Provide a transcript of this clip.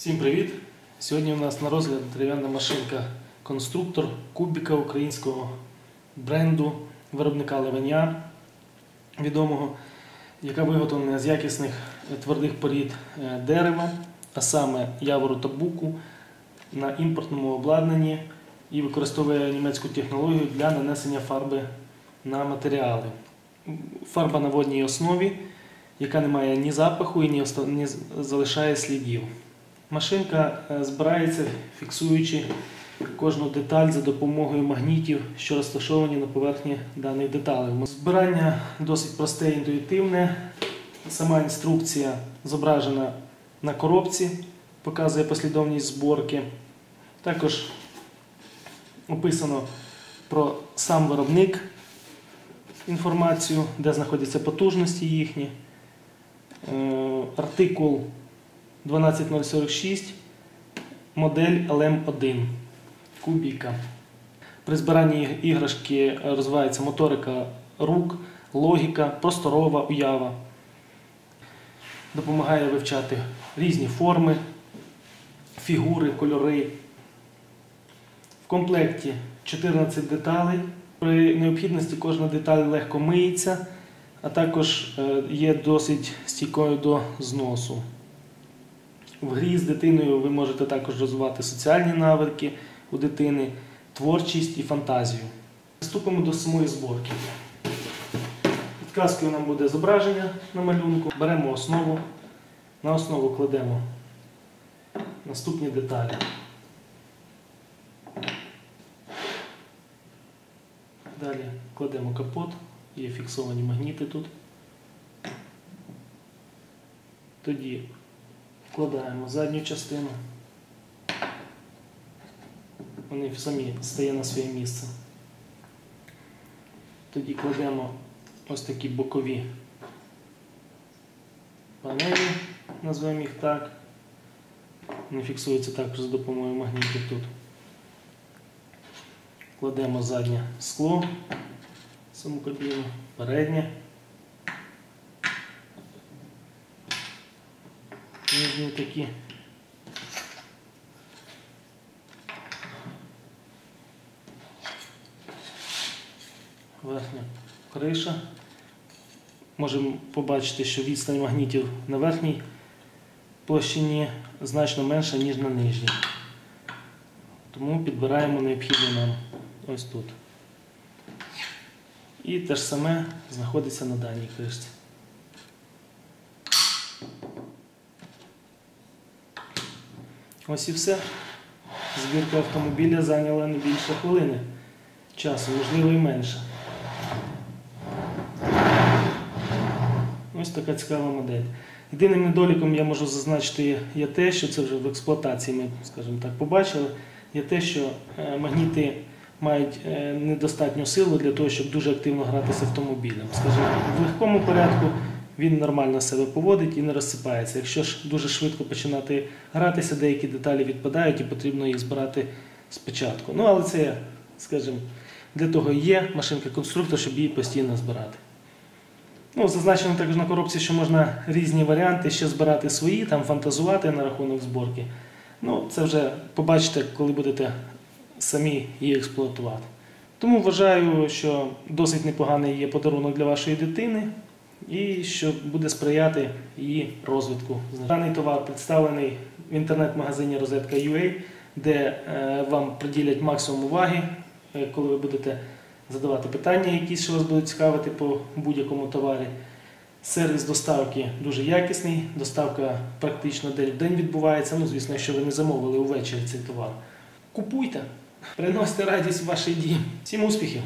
Всім привіт! Сьогодні у нас на розгляд дерев'яна машинка конструктор кубіка українського бренду виробника Левеня відомого, яка виготовлена з якісних е, твердих порід е, дерева, а саме явору та буку на імпортному обладнанні і використовує німецьку технологію для нанесення фарби на матеріали. Фарба на водній основі, яка не має ні запаху і ні залишає слідів. Машинка е, збирається, фіксуючи кожну деталь за допомогою магнітів, що розташовані на поверхні даних деталей. Збирання досить просте і інтуїтивне. Сама інструкція зображена на коробці, показує послідовність зборки. Також описано про сам виробник інформацію, де знаходяться потужності їхні. Е, Артикул 12046, модель LM1 кубіка. При збиранні іграшки розвивається моторика рук, логіка, просторова уява. Допомагає вивчати різні форми, фігури, кольори. В комплекті 14 деталей. При необхідності кожна деталь легко миється, а також е, є досить стійкою до зносу. В грі з дитиною ви можете також розвивати соціальні навики у дитини, творчість і фантазію. Приступимо до самої зборки. Підказкою нам буде зображення на малюнку. Беремо основу. На основу кладемо наступні деталі. Далі кладемо капот, є фіксовані магніти тут. Тоді вкладаємо задню частину. Вони самі стає на своє місце. Тоді кладемо ось такі бокові панелі, назвемо їх так. Вони фіксуються також за допомогою магнітів тут. Кладемо заднє скло, саму кабіну, переднє. Нижні такі. Верхня криша. Можемо побачити, що відстань магнітів на верхній площині значно менша, ніж на нижній. Тому підбираємо необхідне нам ось тут. І те ж саме знаходиться на даній кришці. Ось і все. Збірка автомобіля зайняла не більше хвилини часу, можливо і менше. Ось така цікава модель. Єдиним недоліком я можу зазначити є те, що це вже в експлуатації ми, скажімо так, побачили, є те, що е, магніти мають е, недостатню силу для того, щоб дуже активно гратися автомобілем. Скажімо, в легкому порядку він нормально себе поводить і не розсипається. Якщо ж дуже швидко починати гратися, деякі деталі відпадають і потрібно їх збирати спочатку. Ну, але це, скажімо, для того є машинка-конструктор, щоб її постійно збирати. Ну, зазначено також на коробці, що можна різні варіанти ще збирати свої, там фантазувати на рахунок зборки. Ну, це вже побачите, коли будете самі її експлуатувати. Тому вважаю, що досить непоганий є подарунок для вашої дитини і що буде сприяти її розвитку. Даний товар представлений в інтернет-магазині Розетка.ua, де е, вам приділять максимум уваги, е, коли ви будете задавати питання, якісь що вас будуть цікавити по будь-якому товарі. Сервіс доставки дуже якісний, доставка практично день в день відбувається. Ну, звісно, якщо ви не замовили увечері цей товар. Купуйте, приносьте радість в ваш дім. Всім успіхів!